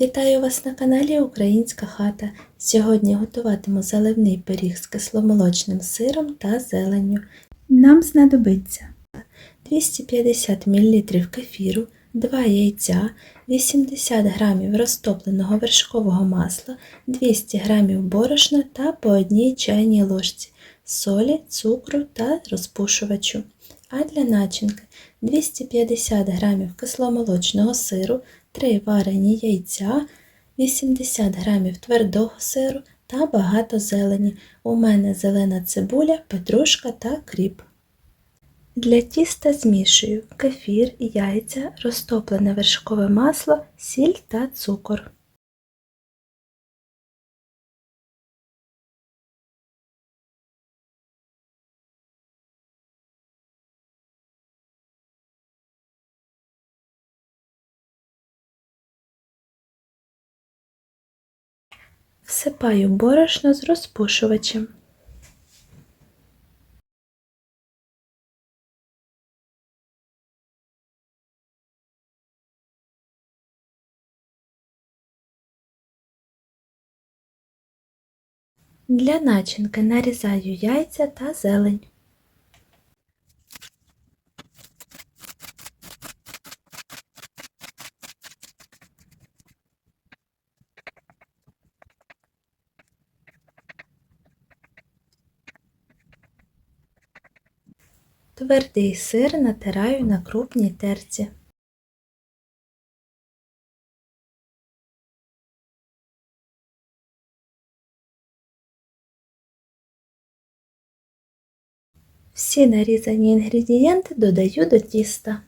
Вітаю вас на каналі Українська хата. Сьогодні готуватиму заливний пиріг з кисломолочним сиром та зеленню. Нам знадобиться 250 мл кефіру, 2 яйця, 80 г розтопленого вершкового масла, 200 г борошна та по одній чайній ложці солі, цукру та розпушувачу. А для начинки 250 г кисломолочного сиру, 3 варені яйця, 80 г твердого сиру та багато зелені. У мене зелена цибуля, петрушка та кріп. Для тіста змішую кефір, яйця, розтоплене вершкове масло, сіль та цукор. Всипаю борошно з розпушувачем. Для начинки нарізаю яйця та зелень. Твердий сир натираю на крупній терці. Всі нарізані інгредієнти додаю до тіста.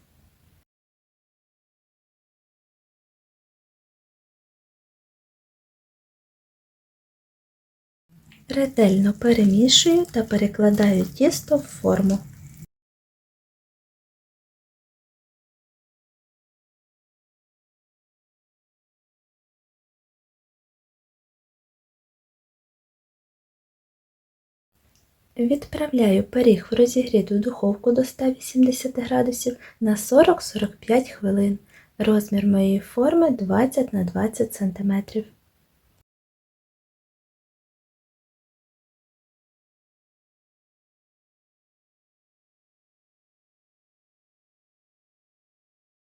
Ретельно перемішую та перекладаю тісто в форму. Відправляю пиріг в розігріту духовку до 180 градусів на 40-45 хвилин. Розмір моєї форми 20 на 20 см.